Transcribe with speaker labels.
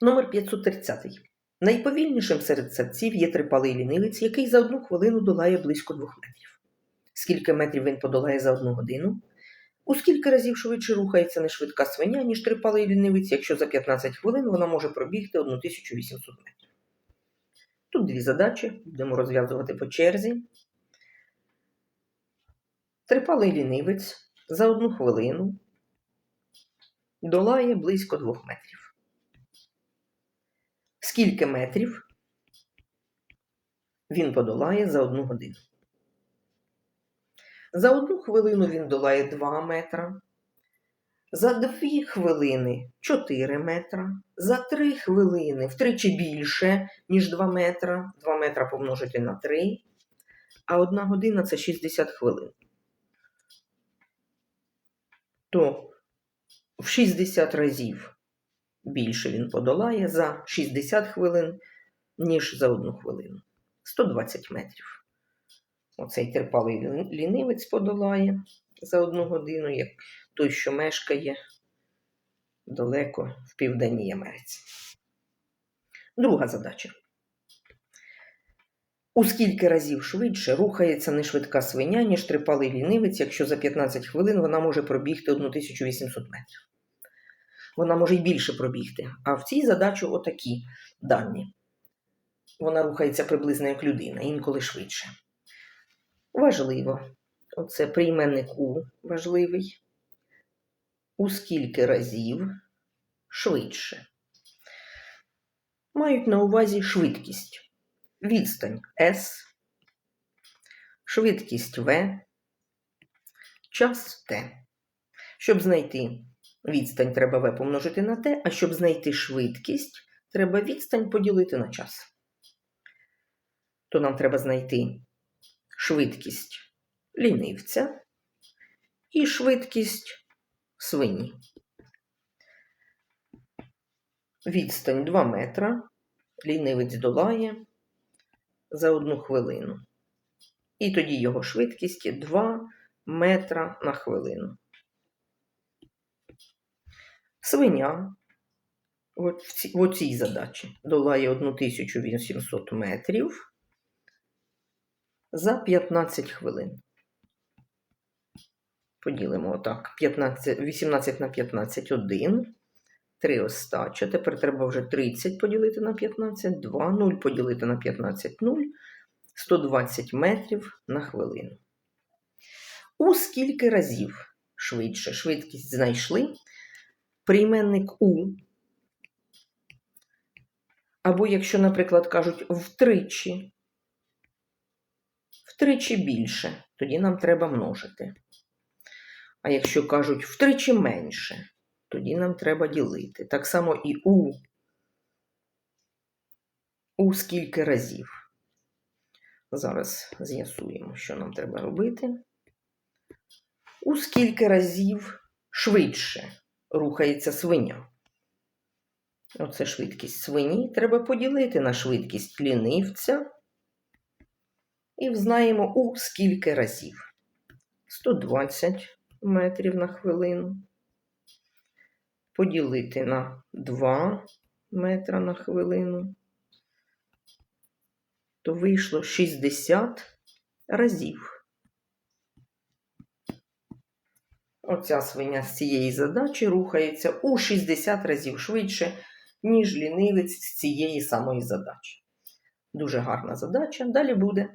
Speaker 1: Номер 530. Найповільнішим серед савців є трипалий лінивець, який за одну хвилину долає близько двох метрів. Скільки метрів він подолає за одну годину? У скільки разів швидше рухається нешвидка свиня, ніж трипалий лінивець, якщо за 15 хвилин вона може пробігти 1800 метрів. Тут дві задачі, будемо розв'язувати по черзі. Трипалий лінивець за одну хвилину долає близько двох метрів. Скільки метрів він подолає за одну годину? За одну хвилину він долає 2 метра. За 2 хвилини 4 метра. За 3 хвилини втричі більше, ніж 2 метра. 2 метра помножити на 3. А 1 година це 60 хвилин. То в 60 разів більше він подолає за 60 хвилин, ніж за одну хвилину. 120 метрів. Оцей терпалий лінивець подолає за одну годину, як той, що мешкає далеко в Південній Америці. Друга задача. У скільки разів швидше рухається нешвидка свиня, ніж трипалий лінивець, якщо за 15 хвилин вона може пробігти 1800 метрів. Вона може й більше пробігти. А в цій задачі отакі дані. Вона рухається приблизно як людина, інколи швидше. Важливо. Оце прийменник У важливий. У скільки разів швидше. Мають на увазі швидкість. Відстань S, швидкість V, час T. Щоб знайти відстань, треба V помножити на T, а щоб знайти швидкість, треба відстань поділити на час. То нам треба знайти швидкість лінивця і швидкість свині. Відстань 2 метра. Лінивець долає за одну хвилину. І тоді його швидкість 2 метра на хвилину. Свиня в, ці, в оцій задачі долає 1800 метрів за 15 хвилин. Поділимо отак. 15, 18 на 15 1. 3 остача. Тепер треба вже 30 поділити на 15, 2, 0 поділити на 15, 0, 120 метрів на хвилину. У скільки разів швидше швидкість знайшли? Прийменник У. Або, якщо, наприклад, кажуть втричі, втричі більше, тоді нам треба множити. А якщо кажуть втричі менше, тоді нам треба ділити. Так само і у. У скільки разів. Зараз з'ясуємо, що нам треба робити. У скільки разів швидше рухається свиня. Оце швидкість свині. Треба поділити на швидкість лінивця. І взнаємо у скільки разів. 120 метрів на хвилину поділити на 2 метра на хвилину, то вийшло 60 разів. Оця свиня з цієї задачі рухається у 60 разів швидше, ніж лінивець з цієї самої задачі. Дуже гарна задача. Далі буде